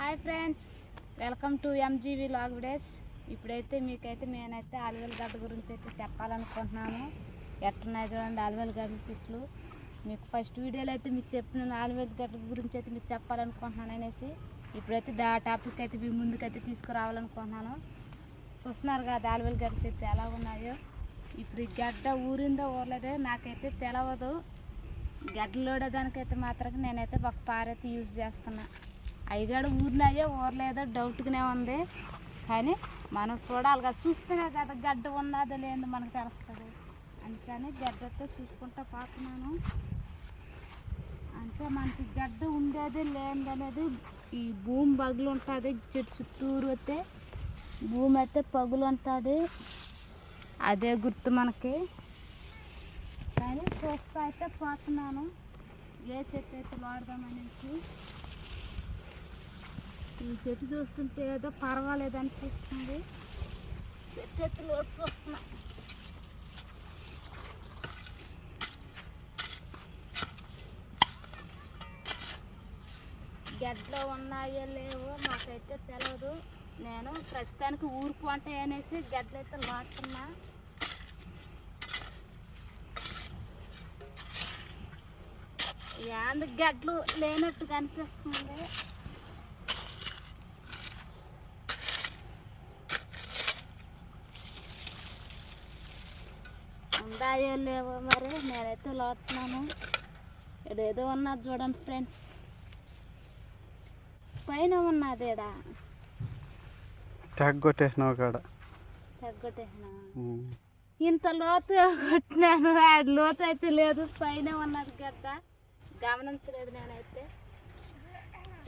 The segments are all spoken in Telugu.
Hi friends welcome to MGV log days ఇప్పుడైతే మీకైతే నేనైతే ఆలువేల గడ్డ గురించి అయితే చెప్పాలనుకుంటున్నాను. ఎట్టున్నాయి చూడండి ఆలువేల గడ్డ చెట్లు. మీకు ఫస్ట్ వీడియోలో అయితే మీకు చెప్పిన ఆలువేల గడ్డ గురించి అయితే మీకు చెప్పాలనుకుంటున్నాను అనేసి ఇప్పుడైతే దా టాపిక్ అయితే మీ ముందుకైతే తీసుకురావాలనుకుంటున్నాను. చూస్తున్నారు కదా ఆలువేల గడ్డ చెట్లు ఎలా ఉన్నాయో. ఇప్పుడు ఈ గడ్డ ఊరిందో ఊర్లేదో నాకైతే తెలవదు. గడ్డలోడేదానికైతే మాత్రం నేనైతే ఒక పారైతే యూజ్ చేస్తున్నాను అయ్యగాడు ఊరినాయో ఊర్లేదో డౌట్గానే ఉంది. కానీ మనం చూడాలి కదా చూస్తేనే కదా గడ్డ ఉన్నదో లేదు మనకు తెలుస్తుంది. అందుకని గడ్డతో చూసుకుంటా పోతున్నాను అంటే మనకి గడ్డ ఉండేది లేనిది అనేది ఈ భూమి పగులు ఉంటుంది చెట్టు చుట్టూరు అయితే భూమి అయితే పగులు ఉంటుంది. అదే గుర్తు మనకి. కానీ చూస్తా అయితే పోతున్నాను ఏ చెట్టు అయితే వాడదామనేసి. ఈ చెట్టు చూస్తుంటే ఏదో పర్వాలేదు అనిపిస్తుంది. చెట్టు లోడ్స్ వస్తున్నా చూస్తున్నా. గడ్డలో ఉన్నాయో లేవో మాకైతే తెలియదు నేను ప్రస్తుతానికి ఊరుకు వంట అనేసి గడ్డలు అయితే లాడుతున్నా యాంద గడ్డలు లేనట్టు కనిపిస్తుంది. ఉందాయో లేవో మరి నేనైతే లోతున్నాను. ఏదో ఉన్నది చూడండి ఫ్రెండ్స్. పైన ఉన్నదేడా ట్యాగ్ కొట్టేసినావు కాడ. తగ్గొట్టేసినా. ఇంత లోతు కొట్టినాను. ఆ లోతు అయితే లేదు. పైన ఉన్నది గడ్డ. గమనించలేదు నేనైతే.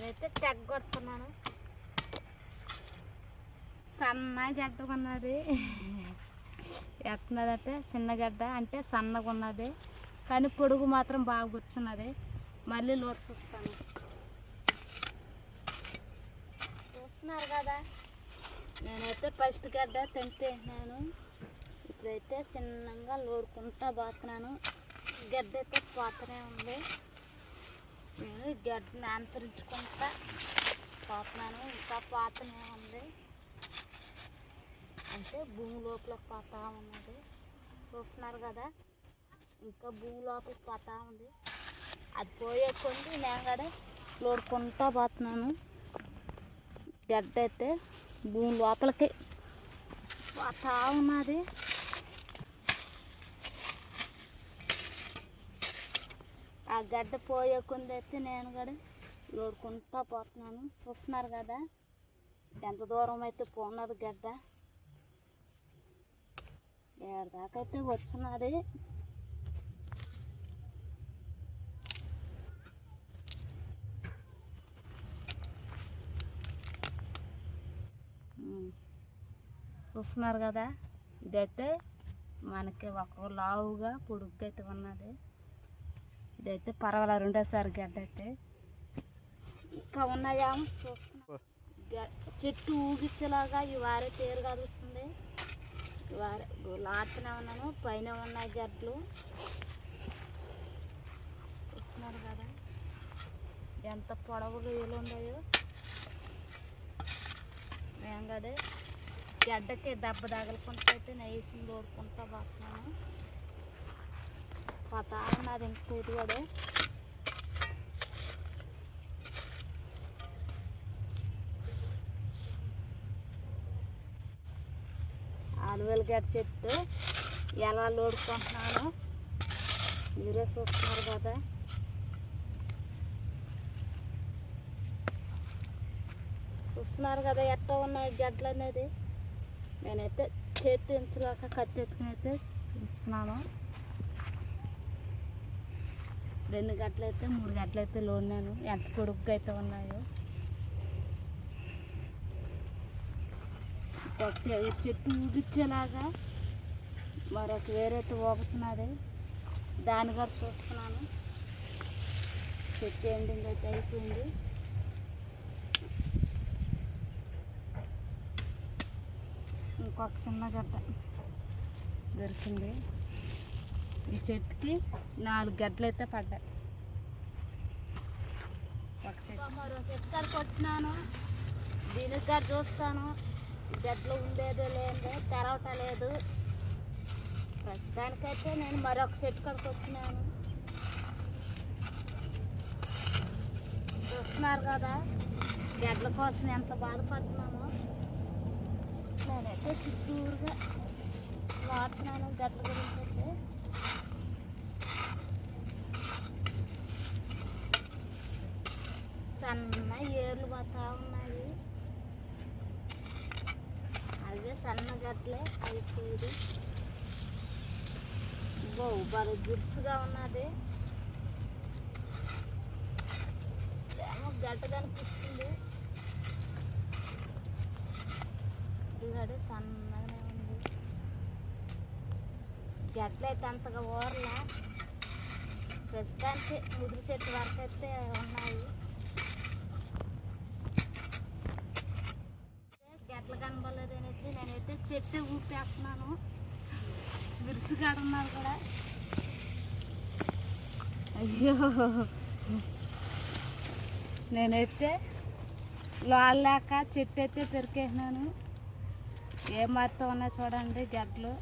అయితే తెగ్గొడుతున్నాను. సన్న గడ్డ ఉన్నది. ఎట్టున్నదంటే చిన్న గడ్డ అంటే సన్నగా ఉన్నది కానీ పొడుగు మాత్రం బాగా కూర్చున్నది మళ్ళీ లోడ్ చూస్తాను. చూస్తున్నారు కదా? నేనైతే ఫస్ట్ గడ్డ తెంపేసినాను. ఇప్పుడైతే చిన్నగా లోడుకుంటా పోతున్నాను. గడ్డ అయితే పోతనే ఉంది. నేను గడ్డని అంతరించుకుంటా పోతున్నాను. ఇంకా పాతనే ఉంది. అంటే భూమి లోపల పోతా ఉన్నది చూస్తున్నారు కదా? ఇంకా భూమి లోపల పోతా ఉంది. అది పోయే కొంది నేను కూడా లోడుకుంటా పోతున్నాను. గడ్డ అయితే భూమి లోపలికి పోతా ఉన్నది. ఆ గడ్డ పోయే కొంది అయితే నేను కూడా లోడుకుంటా పోతున్నాను. చూస్తున్నారు కదా? ఎంత దూరం అయితే పోన్నది గడ్డ? ఏడదాకైతే వచ్చినది. చూస్తున్నారు కదా? ఇదైతే మనకి ఒక లావుగా పొడుగ్గా అయితే ఉన్నది. ఇదైతే పర్వాలేదు రెండోసారి గడ్డ అయితే ఇంకా ఉన్నాయేమో చూస్తున్నా. చెట్టు ఊగిచ్చేలాగా ఈ వారే తేరు వారే లాడుతూనే ఉన్నాను పైన ఉన్నాయి గడ్డలు చూస్తున్నారు కదా ఎంత పొడవుగా ఏలు ఉన్నాయో మేము కదా గడ్డకి దెబ్బ తగలకుండా అయితే నైస్ని తోడుకుంటా పోతున్నాను. పోతా ఉన్నది ఇంక ఇది కదా జడ చెట్టు. ఎలా లోడుకుంటున్నాను? మీరే చూస్తున్నారు కదా. చూస్తున్నారు కదా ఎట్ట ఉన్నాయి గడ్డలు అనేది. నేనైతే చేతి ఎంచలేక కత్తి ఎత్తుకుని అయితే ఉంచుతున్నాను రెండు గంటలు అయితే మూడు గంటలు అయితే లోన్నాను ఎంత పొడుగ్గా అయితే ఉన్నాయో ఒక చె- చెట్టు ఊగిచ్చేలాగా మరొక వేరే ఊగుతున్నది దాని కూడా చూస్తున్నాను. చెట్టు ఎండింగ్ అయితే అయిపోయింది. ఇంకొక చిన్న గడ్డ దొరికింది. ఈ చెట్టుకి నాలుగు గడ్డలు అయితే పడ్డాయి. ఒక చెట్టు. మరో చెట్టు వచ్చినాను దీనికి గారు చూస్తాను. బెడ్లు ఉండేదో లేదో తెరవటం లేదు. ప్రస్తుతానికైతే నేను మరొక సెట్ కడుకు వచ్చినాను చూస్తున్నారు కదా గడ్ల కోసం ఎంత బాధపడుతున్నామో. నేనైతే చుట్టూరుగా వాడుతున్నాను గడ్ల గురించి అయితే. సన్న ఏర్లు పోతా ఉన్నాయి. సన్నగట్లే సన్న అయిపోయింది బో బాగా గుడ్స్గా ఉన్నది. ఏమో కనిపిస్తుంది. ఇదిగడే సన్నగానే ఉంది. గట్లయితే అయితే అంతగా ఓర్లా ప్రస్తుతానికి ముదురు చెట్టు వరకు అయితే ఉన్నాయి గడ్డలు కనబడలేదు అనేసి నేనైతే చెట్టు ఊపేస్తున్నాను. విరుసుగాడు ఉన్నారు కూడా. అయ్యో. నేనైతే లోలేక చెట్టు అయితే పెరికేసినాను. ఏ మారుతూ ఉన్నా చూడండి గడ్డలు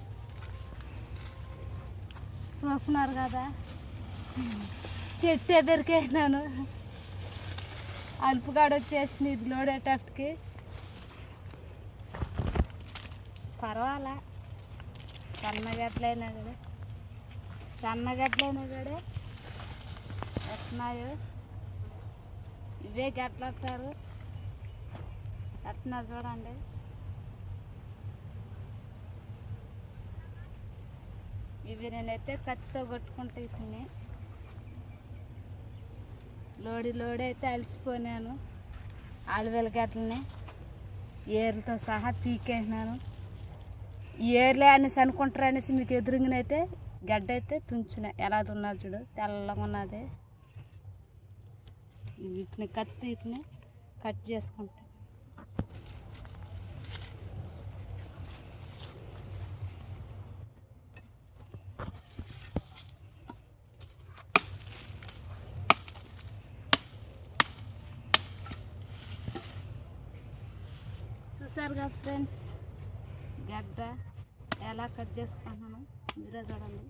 చూస్తున్నారు కదా. చెట్టే పెరికేసినాను. అల్పుగాడు వచ్చేసింది ఇది లోడేటట్టుకి పర్వాలా? సన్నగడ్డలైనా కూడా సన్నగడ్డలైనా కూడా ఎట్నాయో? ఇవే గట్లంటారు. ఎట్నా చూడండి. ఇవి నేనైతే కత్తితో కొట్టుకుంటూ తిని లోడి లోడి అయితే అలసిపోయినాను. ఆలువేల గట్లని ఏరుతో సహా పీకేసినాను. ఏర్లే అనేసి అనుకుంటారు అనేసి మీకు ఎదురుగానైతే గడ్డ అయితే తుంచిన. ఎలా ఉన్నది చూడు తెల్లగా ఉన్నది. వీటిని కత్తి వీటిని కట్ చేసుకుంటా. చూసారుగా ఫ్రెండ్స్ గడ్డ. ఎలా కట్ చేసుకుంటున్నాను మీరే చూడండి.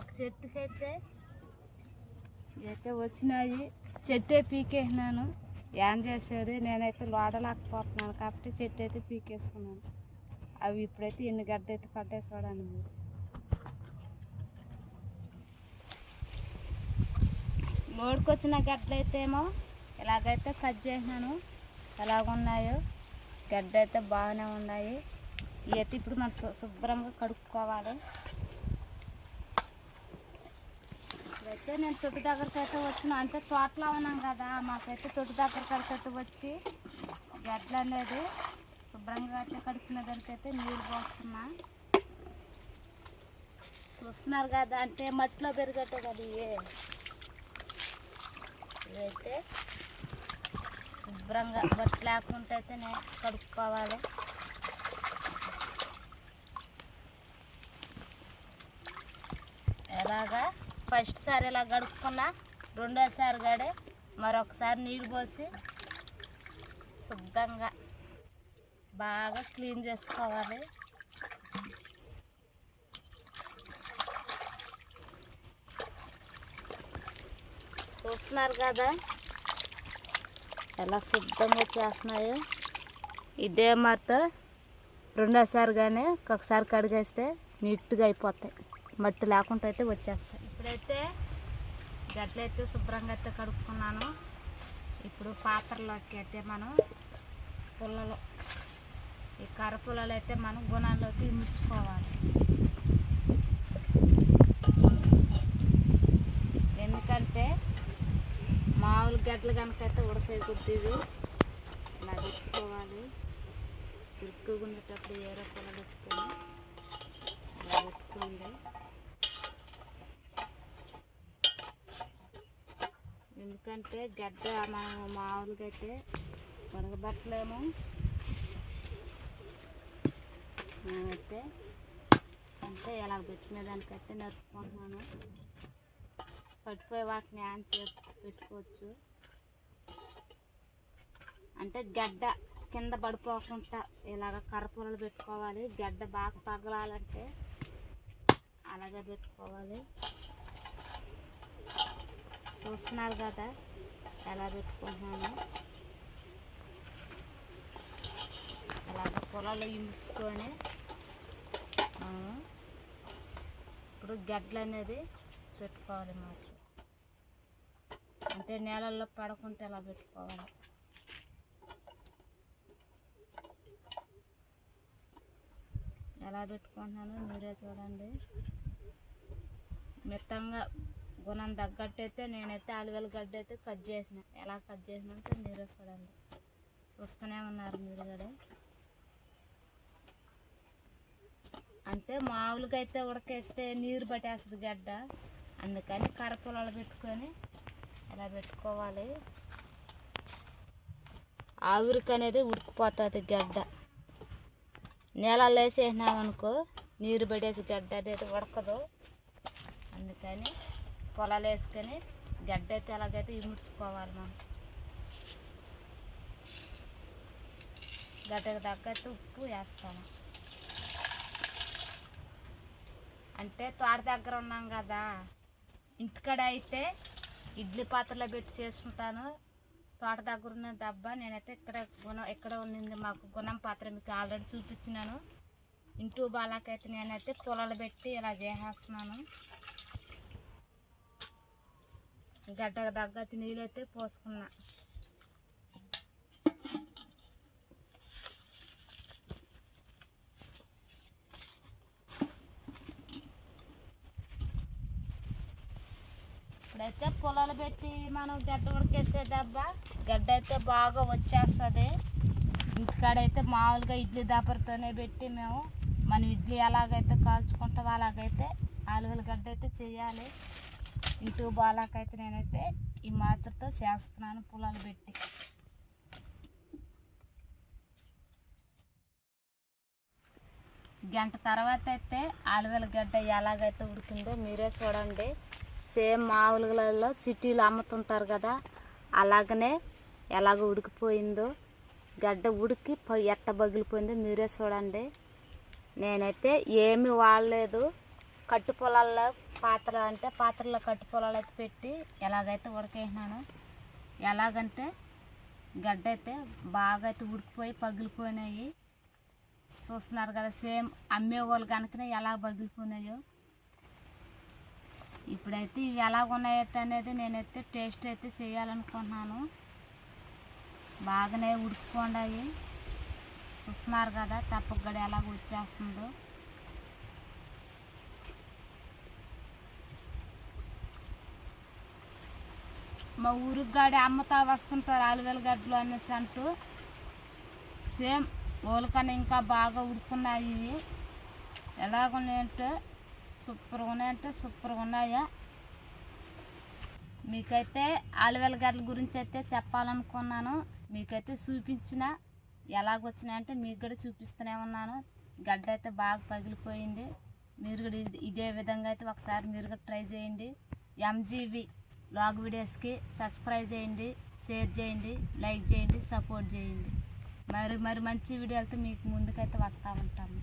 ఒక చెట్టుకి అయితే అయితే వచ్చినాయి. చెట్టే పీకేసినాను. ఏం చేసేది? నేనైతే లోడలేకపోతున్నాను కాబట్టి చెట్టు అయితే పీకేసుకున్నాను. అవి ఇప్పుడైతే ఎన్ని గడ్డ అయితే పట్టేసి చూడండి మీరు. వచ్చిన గడ్డలైతేమో ఎలాగైతే ఇలాగైతే కట్ చేసినాను ఎలాగున్నాయో గడ్డ అయితే బాగానే ఉన్నాయి. ఇవైతే అయితే ఇప్పుడు మనం శుభ్రంగా కడుక్కోవాలి. అయితే నేను తొట్టు దగ్గరికి అయితే వచ్చిన అంటే తోటలో ఉన్నాం కదా మాకైతే తొట్టు దగ్గరికి అయితే వచ్చి గడ్డలు అనేది శుభ్రంగా అయితే కడుక్కునే దానికైతే నీళ్ళు పోస్తున్నా. చూస్తున్నారు కదా అంటే మట్టిలో పెరిగట్టే కదా అయితే శుభ్రంగా బట్టలు లేకుండా అయితే నేను కడుక్కోవాలి. ఎలాగా? ఫస్ట్ సారి ఇలా గడుపుకున్నా రెండోసారి గడే మరొకసారి నీళ్ళు పోసి శుద్ధంగా బాగా క్లీన్ చేసుకోవాలి. చూస్తున్నారు కదా? ఎలా శుద్ధంగా చేస్తున్నాయో? ఇదే మాట రెండోసారి కానీ ఒకసారి కడిగేస్తే నీట్గా అయిపోతాయి. మట్టి లేకుండా అయితే వచ్చేస్తాయి. ఇప్పుడైతే గట్లయితే శుభ్రంగా అయితే కడుక్కున్నాను. ఇప్పుడు పాత్రలోకి అయితే మనం పుల్లలు ఈ కర్ర పుల్లలు అయితే మనం గుణాల్లోకి ఇముడ్చుకోవాలి ఎందుకంటే మామూలు గడ్డలు అయితే ఉడకాయ కొద్దివి. ఇలా పెట్టుకోవాలి. ఇరుక్కుగా ఉండేటప్పుడు ఏరో పొల పెట్టుకొని ఇలా పెట్టుకోండి. ఎందుకంటే గడ్డ మనం మామూలుగా అయితే ఉడకబట్టలేము. మేమైతే అంటే ఇలా పెట్టిన దానికైతే నరుపుకుంటున్నాను పట్టిపోయి వాటిని ఆన్ చేసి పెట్టుకోవచ్చు. అంటే గడ్డ కింద పడిపోకుండా ఇలాగ కర్రపూరలు పెట్టుకోవాలి. గడ్డ బాగా పగలాలంటే అలాగే పెట్టుకోవాలి. చూస్తున్నారు కదా ఎలా పెట్టుకుంటున్నాను. అలాగ పొలాలు ఇముడ్చుకొని ఇప్పుడు గడ్డలు అనేది పెట్టుకోవాలి మాకు అంటే నేలల్లో పడకుండా ఎలా పెట్టుకోవాలి? ఎలా పెట్టుకుంటున్నానో మీరే చూడండి. మిత్తంగా గుణం తగ్గట్టు అయితే నేనైతే ఆలువేల గడ్డ అయితే కట్ చేసిన. ఎలా కట్ చేసినంటే మీరే చూడండి. చూస్తూనే ఉన్నారు మీరు కూడా. అంటే మామూలుగా అయితే ఉడకేస్తే నీరు పట్టేస్తుంది గడ్డ. అందుకని కరపొలాలు పెట్టుకొని ఇలా పెట్టుకోవాలి? ఆవిరికి అనేది ఉడికిపోతుంది గడ్డ. నీళ్ళలో వేసేసినామనుకో నీరు పడేసి గడ్డ అనేది ఉడకదు. అందుకని పొలాలు వేసుకొని గడ్డ అయితే ఎలాగైతే ఇముడ్చుకోవాలి మనం. గడ్డకు తగ్గట్టు ఉప్పు వేస్తాను అంటే తోట దగ్గర ఉన్నాం కదా ఇంటికాడ అయితే ఇడ్లీ పాత్రలో పెట్టి చేసుకుంటాను. తోట దగ్గర ఉన్న దెబ్బ నేనైతే ఇక్కడ గుణం ఎక్కడ ఉంది మాకు గుణం పాత్ర మీకు ఆల్రెడీ చూపించినాను. ఇంటూ బాలాకైతే నేనైతే కూలలు పెట్టి ఇలా చేసేస్తున్నాను. గడ్డ దగ్గర నీళ్ళు అయితే పోసుకున్నా ఇప్పుడైతే పొలాలు పెట్టి మనం గడ్డ ఉడికేసే దెబ్బ గడ్డ అయితే బాగా వచ్చేస్తుంది. ఇంటికాడైతే మామూలుగా ఇడ్లీ దాపరితోనే పెట్టి మేము మనం ఇడ్లీ ఎలాగైతే కాల్చుకుంటామో అలాగైతే ఆలువల గడ్డ అయితే చేయాలి. ఇంటూ బాలాకైతే నేనైతే ఈ మాత్రతో చేస్తున్నాను పొలాలు పెట్టి. గంట తర్వాత అయితే ఆలువల గడ్డ ఎలాగైతే ఉడికిందో మీరే చూడండి. సేమ్ మామూలులలో సిటీలో అమ్ముతుంటారు కదా అలాగనే ఎలాగ ఉడికిపోయిందో. గడ్డ ఉడికి ఎట్ట పగిలిపోయిందో మీరే చూడండి. నేనైతే ఏమి వాడలేదు. కట్టు పొలాల్లో పాత్ర అంటే పాత్రలో కట్టు పొలాలు అయితే పెట్టి ఎలాగైతే ఉడకేసినాను ఎలాగంటే గడ్డ అయితే బాగా అయితే ఉడికిపోయి పగిలిపోయినాయి. చూస్తున్నారు కదా సేమ్ అమ్మే వాళ్ళు కనుకనే ఎలా పగిలిపోయినాయో. ఇప్పుడైతే ఇవి ఎలాగ ఉన్నాయైతే అనేది నేనైతే టేస్ట్ అయితే చేయాలనుకుంటున్నాను. బాగానే ఉడికిపోండాయి. చూస్తున్నారు కదా తప్పగడ ఎలాగ వచ్చేస్తుందో. మా ఊరికి గాడి అమ్మతా వస్తుంటారు ఆలువేల గడ్డలు అనేసి అంటూ. సేమ్ ఓలకన్నా ఇంకా బాగా ఉడుకున్నాయి. ఇవి ఎలాగ సూపర్గా ఉన్నాయంటే సూపర్గా ఉన్నాయా మీకైతే ఆలువేల గడ్డల గురించి అయితే చెప్పాలనుకున్నాను. మీకైతే చూపించిన ఎలాగొచ్చినాయంటే మీకు కూడా చూపిస్తూనే ఉన్నాను. గడ్డ అయితే బాగా పగిలిపోయింది. మీరు కూడా ఇదే విధంగా అయితే ఒకసారి మీరు కూడా ట్రై చేయండి. ఎంజీవి లాగ్ వీడియోస్కి సబ్స్క్రైబ్ చేయండి షేర్ చేయండి లైక్ చేయండి సపోర్ట్ చేయండి. మరి మరి మంచి వీడియోలతో మీకు ముందుకైతే వస్తూ ఉంటాము